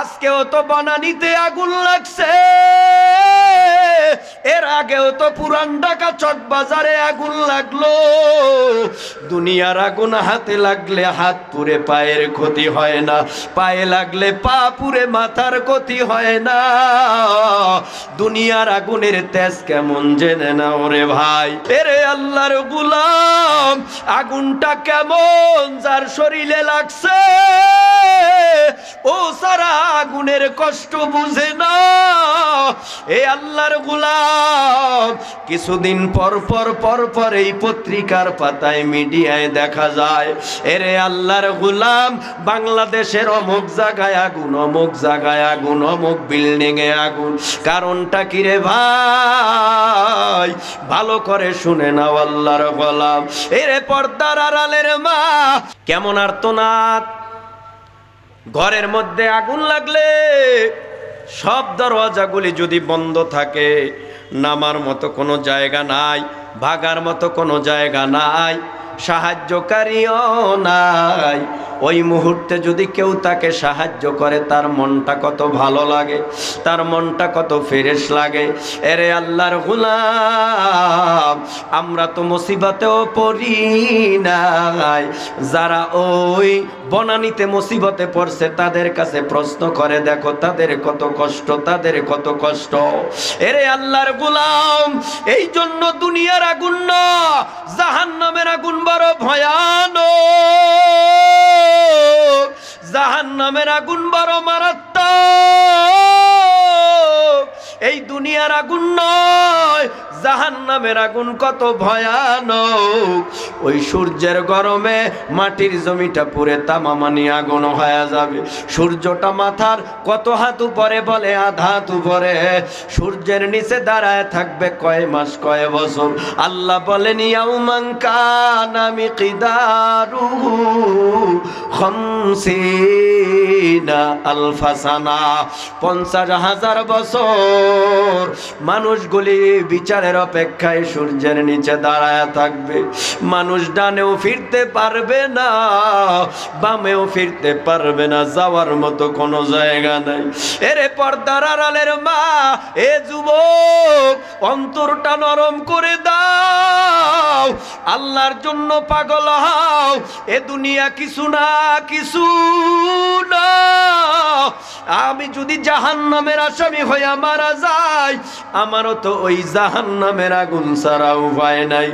আজকেও তো বনানিতে আগুন লাগছে। এর আগেও তো পুরান ঢাকা চট বাজারে আগুন লাগল। দুনিয়ার আগুন হাতে লাগলে হাত পুরে পায়ের ক্ষতি হয় না, পায়ে লাগলে পা পুরে মাথার ক্ষতি হয় না। দুনিয়ার আগুনের তেজ কেমন জেনে না ওরে ভাই। এরে আল্লাহর গুলাম, আগুনটা কেমন যার শরীরে লাগছে? ও সারা আগুনের কষ্ট বুঝে না। এ আল্লাহর গুলাম, কিছুদিন পর পর পর পর এই পত্রিকার পাতায় মিডিয়ায় দেখা যায়, এরে আল্লাহর গুলাম, বাংলাদেশের অমুক জায়গায় আগুন, অমুক জায়গায় আগুন, অমুক বিল্ডিং এ আগুন। কারণটা কি রে ভাই? ভালো করে শুনে নাও আল্লাহর গোলাম। এরে পর্দার আড়ালের মা, কেমন আর্তনাদ? ঘরের মধ্যে আগুন লাগলে সব দরওয়াজাগুলি যদি বন্ধ থাকে, নামার মতো কোনো জায়গা নাই, ভাগার মতো কোনো জায়গা নাই, সাহায্যকারীও নাই। ওই মুহূর্তে যদি কেউ তাকে সাহায্য করে, তার মনটা কত ভালো লাগে, তার মনটা কত ফ্রেশ লাগে। এরে আল্লাহর গুলাম আমরা তো মুসিবতেও পড়ি নাই। যারা ওই বনানিতে মুসিবতে পড়ছে, তাদের কাছে প্রশ্ন করে, দেখো, তাদের কত কষ্ট, তাদের কত কষ্ট। এরে আল্লাহর গুলাম এই জন্য দুনিয়ার আগুন না জাহান নামের আগুন বড় ভয়ানক। জাহান নামের আগুন বড় মারাত্মক। এই দুনিয়ার আগুন নয় জাহান নামের আগুন কত ভয়ানক। ওই সূর্যের গরমে মাটির জমিটা পুরে তামামানি আগুন হয়ে যাবে। সূর্যটা মাথার কত হাত উপরে বলে? আধা উপরে। সূর্যের নিচে দাঁড়ায় থাকবে কয় মাস, কয় বছর? আল্লাহ বলেন, ইয়াউমান কানামি কিদারুহু খামসিনা আলফাসানা, পঞ্চাশ হাজার বছর মানুষগুলি বিচারের অপেক্ষায় সূর্যের নিচে দাঁড়ায় থাকবে। মানুষ ডানেও ফিরতে পারবে না, বামেও ফিরতে পারবে না, যাওয়ার মতো কোনো জায়গা নাই। এরে পর্দার আড়ালের মা, এ যুবক, অন্তরটা নরম করে দাও। আল্লাহর জন্য পাগল হও। এ দুনিয়া কিছু না কিছু না। আমি যদি জাহান নামের আসামি হইয়া মারা যাই, আমারও তো ওই জাহান নামের আগুন ছাড়া উপায় নাই।